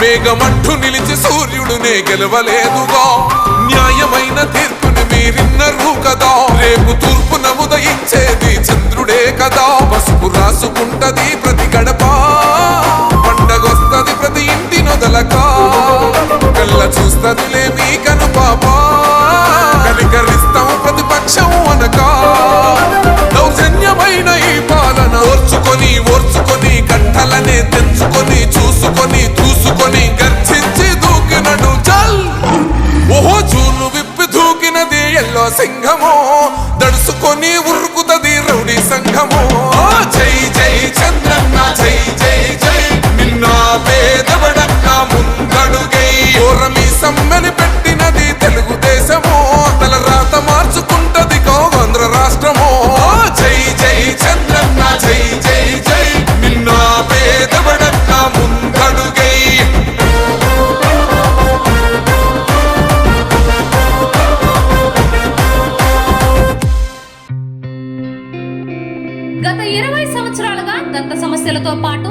మేఘమట్టు నిలిచి సూర్యుడునే గెలవలేదుగా. న్యాయమైన తీర్పుని మీరిన్నరు కదా. రేపు తూర్పు నముదయించేది చంద్రుడే కదా. పసుపు రాసుకుంటది ప్రతి గడప. పండగొస్తది ప్రతి ఇంటి నొదలక. కళ్ళ చూస్తదిలే మీ కను పాప కనికరిస్తాం ప్రతిపక్షం అనక దౌర్జన్యమైన ఈ పాలన. ఓర్చుకొని ఓర్చుకొని కట్టలనే తెంచుకొని చూసుకొని పేదవడక్క ముందడుగై ఓరమి సమ్మెని పెట్టినది తెలుగుదేశము తల రాత మార్చుకుంటది కోంధ్ర రాష్ట్రము. జై జై చంద్రన్న జై జై జై నిన్న పేదవడక్క ముందడుగై. గత ఇరవై సంవత్సరాలుగా దంత సమస్యలతో పాటు